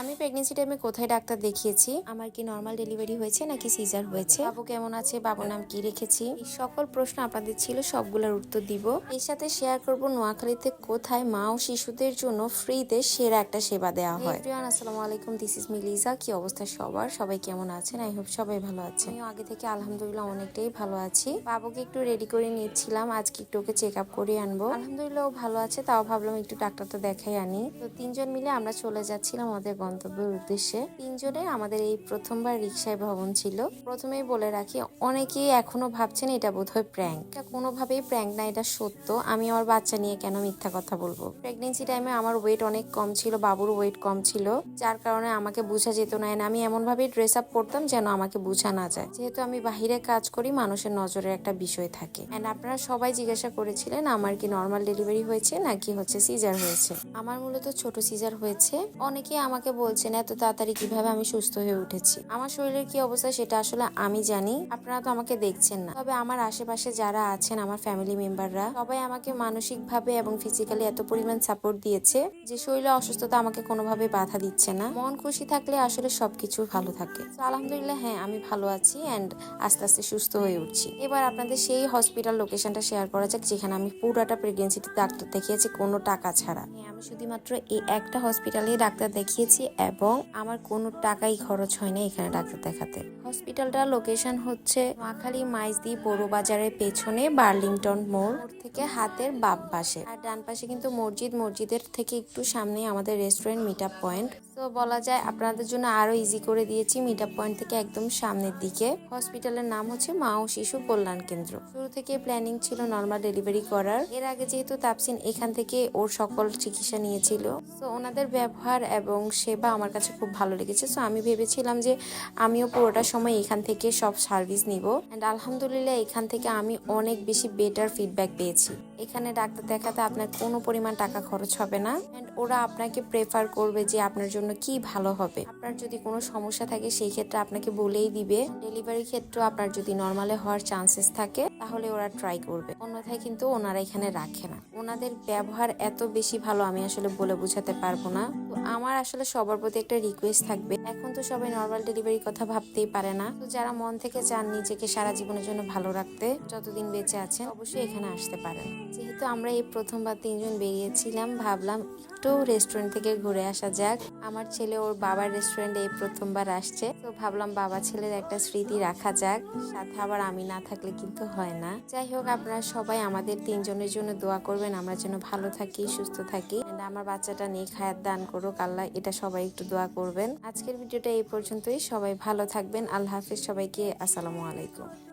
আমি প্রেগনেন্সি টাইমে কোথায় ডাক্তার দেখিয়েছি? আমার কি নর্মাল ডেলিভারি হয়েছে নাকি সিজার হয়েছে? বাবু কেমন আছে? বাবুর নাম কি রেখেছি? এই সকল প্রশ্ন আপনাদের ছিল সবগুলোর উত্তর দিব। এর সাথে শেয়ার করব নোয়াখালীতে কোথায় মা ও শিশুদের জন্য ফ্রিতে সেরা একটা সেবা দেওয়া হয়? আসসালামু আলাইকুম দিস ইজ মিলিজা। কি অবস্থা সবার? সবাই কেমন আছেন? আই হোপ সবাই ভালো আছেন। আমিও আগে থেকে আলহামদুলিল্লাহ অনেকটাই ভালো আছি। বাবুকে একটু রেডি করে নিচ্ছিলাম আজকে একটু ওকে চেক আপ করে আনব। আলহামদুলিল্লাহ ভালো আছে তাও ভাবলাম একটু ডাক্তারটা দেখাই আনি। তো তিনজন মিলে আমরা চলে যাচ্ছিলাম আমাদের গন্তব্যের উদ্দেশ্যে তিনজনে আমাদের এই প্রথমবার রিক্সায় ভ্রমণ ছিল। প্রথমেই বলে রাখি, অনেকেই এখনও ভাবছেন এটা বোধহয় প্র্যাঙ্ক এটা কোনোভাবেই প্র্যাঙ্ক না, এটা সত্য। আমি আমার বাচ্চা নিয়ে কেন মিথ্যা কথা বলব? প্রেগনেন্সি টাইমে আমার ওয়েট অনেক কম ছিল, বাবুর ওয়েট কম ছিল, যার কারণে আমাকে বোঝা যেত না। আমি এমন ভাবে ড্রেস আপ করতাম যেন আমাকে বোঝা না যায়। যেহেতু আমি বাহিরে কাজ করি, মানুষের নজরের একটা বিষয় থাকে। এন্ড আপনারা সবাই জিজ্ঞাসা করেছিলেন, আমার কি নর্মাল ডেলিভারি হয়েছে নাকি হচ্ছে সিজার হয়েছে? আমার মূলত ছোট সিজার হয়েছে। অনেকেই আমাকে বলছেন এত তাড়াতাড়ি কীভাবে আমি সুস্থ হয়ে উঠেছি? আমার শরীরের কি অবস্থা সেটা আসলে আমি জানি আপনারা তো আমাকে দেখছেন না। তবে আমার আশেপাশে যারা আছেন আমার ফ্যামিলি মেম্বাররা সবাই আমাকে মানসিকভাবে এবং ফিজিক্যালি এত পরিমাণ সাপোর্ট দিয়েছে যে শরীরে অসুস্থতা আমাকে কোনোভাবে বাধা দিচ্ছে না। মন খুশি থাকলে আসলে সবকিছু ভালো থাকে। তো আলহামদুলিল্লাহ হ্যাঁ আমি ভালো আছি অ্যান্ড আস্তে আস্তে সুস্থ হয়ে উঠছি। এবার আপনাদের সেই হসপিটাল লোকেশনটা শেয়ার করা যাক যেখানে আমি পুরাটা প্রেগনেন্সিতে ডাক্তার দেখিয়েছি কোনো টাকা ছাড়া। হ্যাঁ, আমি শুধুমাত্র এই একটা হসপিটালে ডাক্তার দেখিয়েছি এবং আমার কোনো টাকাই খরচ হয়নি এখানে ডাক্তার দেখাতে। হসপিটালটার লোকেশন হচ্ছে নোয়াখালী মাইজদি বড় বাজারের পেছনে বার্লিংটন মোড় থেকে হাতের বাপ পাশে। আর ডান পাশে কিন্তু মসজিদ, মসজিদের থেকে একটু সামনে আমাদের রেস্টুরেন্ট মিট আপ পয়েন্ট তো বলা যায় আপনাদের জন্য আরও ইজি করে দিয়েছি মিট আপ পয়েন্ট থেকে একদম সামনের দিকে। হসপিটালের নাম হচ্ছে মা ও শিশু কল্যাণ কেন্দ্র। শুরু থেকে প্ল্যানিং ছিল নর্মাল ডেলিভারি করার। এর আগে যেহেতু তাপসিন এখান থেকে ওর সকল চিকিৎসা নিয়েছিল। তো ওনাদের ব্যবহার এবং সেবা আমার কাছে খুব ভালো লেগেছে। সো আমি ভেবেছিলাম যে আমিও পুরোটা সময় এখান থেকে সব সার্ভিস নিব। অ্যান্ড আলহামদুলিল্লাহ, এখান থেকে আমি অনেক বেশি বেটার ফিডব্যাক পেয়েছি। এখানে ডাক্তার দেখাতে আপনার কোনো পরিমাণ টাকা খরচ হবে না। অ্যান্ড ওরা আপনাকে প্রেফার করবে যে আপনার জন্য কি ভালো হবে। আপনার যদি কোনো সমস্যা থাকে, সেই ক্ষেত্রে আপনাকে বলেই দিবে। ডেলিভারি ক্ষেত্রে আপনার যদি নর্মালে হওয়ার চান্সেস থাকে, তাহলে ওরা ট্রাই করবে। অন্যথায় কিন্তু ওনারা এখানে রাখে না। ওনাদের ব্যবহার এত বেশি ভালো, আমি আসলে বলে বোঝাতে পারব না। তো আমার আসলে সবার প্রতি একটা রিকোয়েস্ট থাকবে। এখন তো সবাই নর্মাল ডেলিভারির কথা ভাবতেই পারে না। তো যারা মন থেকে চান নিজেকে সারা জীবনের জন্য ভালো রাখতে, যতদিন বেঁচে আছেন অবশ্যই এখানে আসতে পারেন। যেহেতু আমরা এই প্রথমবার তিনজন বেরিয়েছিলাম, ভাবলাম একটু রেস্টুরেন্ট থেকে ঘুরে আসা যাক। আমার ছেলে ওর বাবার রেস্টুরেন্টে এই প্রথমবার আসছে। তো ভাবলাম বাবা ছেলের একটা স্মৃতি রাখা যাক। সাথে আবার আমি না থাকলে কিন্তু হয় না। যাই হোক, আপনারা সবাই আমাদের তিনজনের জন্য দোয়া করবেন। আমরা যেন ভালো থাকি, সুস্থ থাকি। আমার বাচ্চাটা নিয়ে খায়াত দান করুক। আল্লাহ এটা সবাই একটু দোয়া করবেন। আজকের ভিডিওটা এই পর্যন্তই। সবাই ভালো থাকবেন। আল্লাহ হাফিজ সবাইকে। আসসালামু আলাইকুম।